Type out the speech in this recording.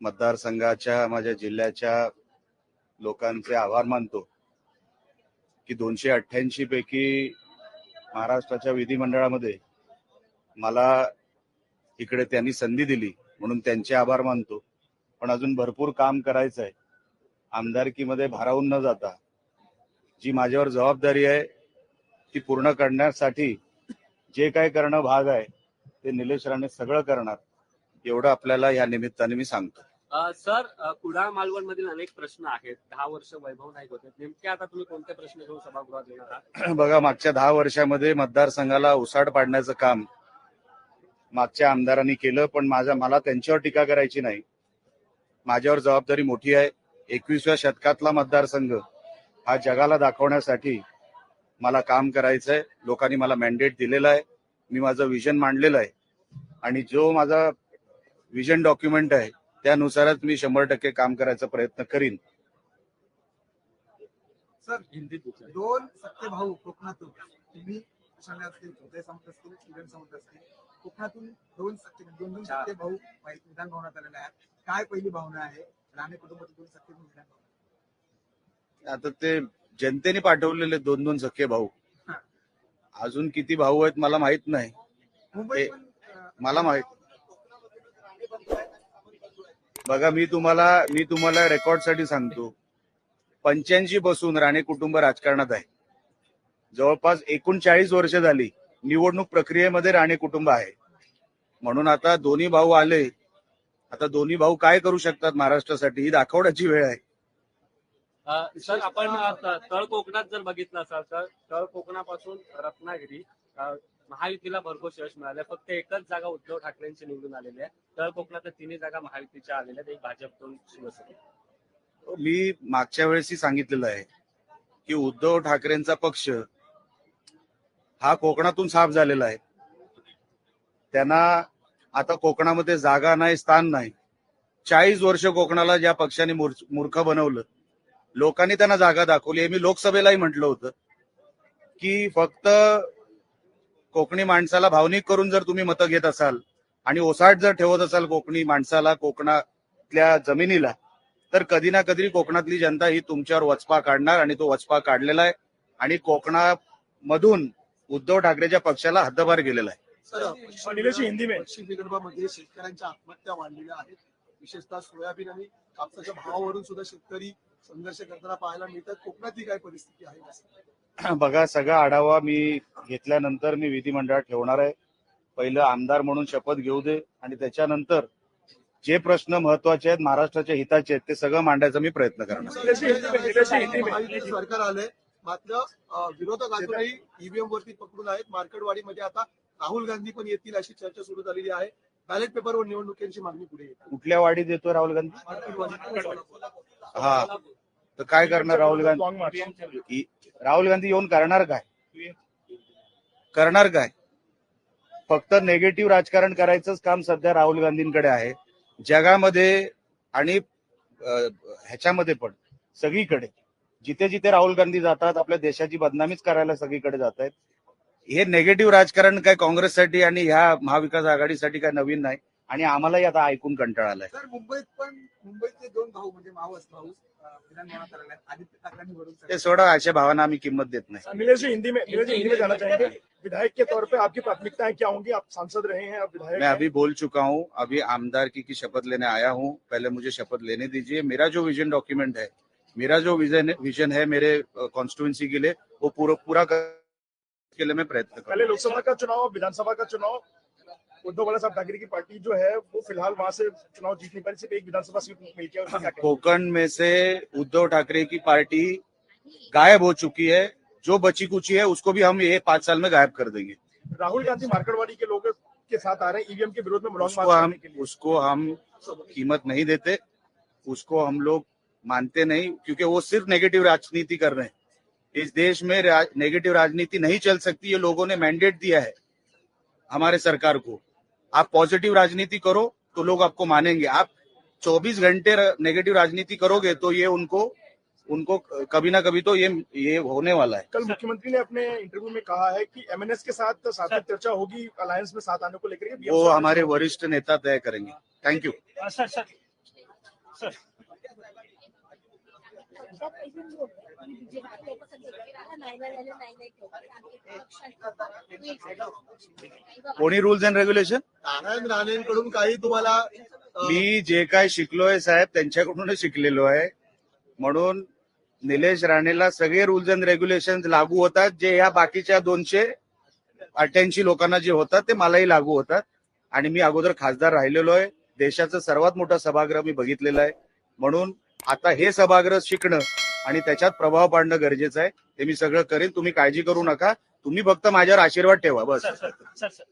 मतदारसंघाच्या माझ्या जिल्ह्याच्या लोकांचे आभार मानतो की दोनशे अठ्ठ्याऐंशी पैकी महाराष्ट्राच्या विधिमंडळामध्ये मला इकडे त्यांनी संधी दिली म्हणून त्यांचे आभार मानतो. पण अजून भरपूर काम करायचं आहे आमदारकीमध्ये भारावून न जाता जी माझ्यावर जबाबदारी आहे ती पूर्ण करण्यासाठी जे काय करणं भाग आहे ते निलेश राणे सगळं करणार. एवढं आपल्याला या निमित्ताने मी सांगतो. अ, सर कुडाळ मालवण मधील अनेक प्रश्न आहेत. दहा वर्ष वैभव नाईक होते. नेमके आता तुम्ही कोणते प्रश्न घेऊन सभागृहात येणार आहात? बघा मागच्या दहा वर्षामध्ये मतदारसंघाला उसाड पाडण्याचं काम मागच्या आमदारांनी केलं पण माझ्या मला त्यांच्यावर टीका करायची नाही. माझ्यावर जबाबदारी मोठी आहे. एकविसव्या शतकातला मतदारसंघ हा जगाला दाखवण्यासाठी मला काम करायचंय. लोकांनी मला मॅन्डेट दिलेलं आहे. मी माझं विजन मांडलेलं आहे. आणि जो माझा विजन डॉक्युमेंट आहे त्यानुसारच मी शंभर टक्के काम करायचा प्रयत्न करीन. सर. दोन सख्खे भाऊ कोकणातून तुम्ही सांगत असतील? असतील कोकणातून दोन सख्खे दोन दोन सख्खे भाऊ विधान भवनात आलेले आहेत. काय पहिली भावना आहे? राणे कुटुंबातील दोन सख्खे भाऊ विधान भवनात. आता ते जनतेने पाठवलेले दोन दोन सख्खे भाऊ. अजून किती भाऊ आहेत मला माहीत नाही. मला माहीत बघा मी तुम्हाला मी तुम्हाला रेकॉर्डसाठी सांगतो. पंच्याऐंशी पासून राणे कुटुंब राजकारणात आहे. जवळपास एकोणचाळीस वर्ष झाली निवडणूक प्रक्रियेमध्ये राणे कुटुंब आहे. म्हणून आता दोन्ही भाऊ आले आता दोन्ही भाऊ काय करू शकतात महाराष्ट्रासाठी ही दाखवण्याची वेळ आहे. सर आपण तळ कोकणात जर बघितलं असाल तर तळ कोकणापासून रत्नागिरी महायुतीला भरपूर यश मिळालं फक्त एकच जागा उद्धव ठाकरेंची निवडून आलेली आहे. तळ कोकणात तिन्ही जागा महायुतीच्या आलेल्या आहेत. एक भाजप दोन शिवसेना. मी मागच्या वेळेसही सांगितलेलं आहे की उद्धव ठाकरेंचा पक्ष हा कोकणातून साफ झालेला आहे. त्यांना आता कोकणामध्ये जागा नाही स्थान नाही. चाळीस वर्ष कोकणाला ज्या पक्षाने मूर्ख मूर्ख बनवलं लोकांनी त्यांना जागा दाखवली आहे. मी लोकसभेलाही म्हटलं होतं की फक्त कोकणी माणसाला भावनिक करून जर तुम्ही मतं घेत असाल आणि ओसाट जर ठेवत असाल कोकणी माणसाला कोकणातल्या जमिनीला तर कधी ना कधी कोकणातली जनता ही तुमच्यावर वचपा काढणार आणि तो वचपा काढलेला आहे. आणि कोकणामधून उद्धव ठाकरेच्या पक्षाला हद्दपार गेलेला आहे. सर निलेश, हिंदी में. पश्चिम विदर्भामध्ये शेतकऱ्यांच्या आत्महत्या वाढलेल्या आहेत. विशेषतः सोयाबीन आणि कापसाच्या भावावरून सुद्धा शेतकरी संघर्ष करताना पाहायला मिळतात. कोकणातली काय परिस्थिती आहे? बघा सगळा आढावा मी घेतल्यानंतर मी विधिमंडळात ठेवणार आहे. पहिलं आमदार म्हणून शपथ घेऊ दे आणि त्याच्यानंतर जे प्रश्न महत्त्वाचे आहेत महाराष्ट्राच्या हिताचे आहेत ते सगळं मांडायचा मी प्रयत्न करणार सरकार आलंय मात्र विरोधक अजूनही ईव्हीएम वरती पकडून आहेत. मार्केटवाडीमध्ये आता राहुल गांधी पण येतील अशी चर्चा सुरू झालेली आहे. बॅलेट पेपरवर निवडणुकीची मागणी पुढे येते कुठल्या वाढीत येतोय राहुल गांधी? हा. तर काय करणार राहुल गांधी? राहुल गांधी येऊन करणार काय? करणार काय? फक्त नेगेटिव्ह राजकारण करायचंच काम सध्या राहुल गांधींकडे आहे. जगामध्ये आणि ह्याच्यामध्ये पण सगळीकडे. जिथे जिथे राहुल गांधी जातात आपल्या देशाची बदनामीच करायला सगळीकडे जात आहेत हे नेगेटिव्ह राजकारण काय काँग्रेससाठी आणि ह्या महाविकास आघाडीसाठी काय नवीन नाही. आणि आम्हालाही आता ऐकून कंटाळा आलाय सर मुंबईत पण मुंबईतले दोन भाऊ म्हणजे मावस भाऊ आलेले आहेत आदित्य ठाकरेंनी ते सोडा अशा भावांना आम्ही किंमत देत नाही. नीलेश जी हिंदी में नीलेश जी हिंदी में जाना चाहेंगे? विधायक के तौर पे आपकी प्राथमिकताएं क्या होंगी आप सांसद रहे हैं आप विधायक मैं। अभी बोल चुका हूँ अभी आमदार की, की शपथ लेने आया हूँ। पहले मुझे शपथ लेने दीजिए। मेरा जो विजन डॉक्यूमेंट है मेरा जो विजन विजन है मेरे कॉन्स्टिट्यूंसी के लिए वो पूरा पूरा के लिए मैं प्रयत्न पहले करूँ लोकसभा का चुनाव विधानसभा का चुनाव उद्धव बाला साहब ठाकरे की पार्टी जो है वो फ़िलहाल वहाँ से चुनाव जीत नहीं पाई सिर्फ़ एक विधानसभा सीट मिल गया उसमें क्या कहेंगे? कोकण में से उद्धव ठाकरे की पार्टी गायब हो चुकी है। जो बची कुची है उसको भी हम ये पाँच साल में गायब कर देंगे। राहुल गांधी मार्केटवाड़ी के लोगों के साथ आ रहे हैं ईवीएम के विरोध में उसको हम करने के लिए। उसको हम कीमत नहीं देते उसको हम लोग मानते नहीं क्योंकि वो सिर्फ़ नेगेटिव राजनीति कर रहे हैं। इस देश में राज, नेगेटिव राजनीति नहीं चल सकती ये लोगों ने मैंडेट दिया है हमारे सरकार को। आप पॉजिटिव राजनीति करो तो लोग आपको मानेंगे। आप 24 घंटे नेगेटिव राजनीति करोगे तो ये उनको उनको कभी ना कभी तो ये ये होने वाला है। कल मुख्यमंत्री ने अपने इंटरव्यू में कहा है कि एमएनएस के साथ साथ चर्चा होगी अलायंस में साथ आने को लेकर वो हमारे वरिष्ठ नेता तय करेंगे। Thank you sir sir sir कोणी रुल्स अँड रेग्युलेशन नारायण राणेंकडून काही तुम्हाला मी जे काय शिकलोय साहेब त्यांच्याकडूनच शिकलेलो आहे. म्हणून निलेश राणेला सगळे रुल्स अँड रेग्युलेशन लागू होतात. जे या बाकीच्या दोनशे अठ्ठ्याऐंशी लोकांना जे होतात ते मलाही लागू होतात. आणि मी अगोदर खासदार राहिलेलो आहे. देशाचं सर्वात मोठं सभागृह मी बघितलेलं आहे. म्हणून आता हे सभागृह शिकणं आणि त्याच्यात प्रभाव पाडणं गरजेचं आहे. ते मी सगळं करेन. तुम्ही काळजी करू नका. तुम्ही फक्त माझ्यावर आशीर्वाद ठेवा. बस. Sir sir sir.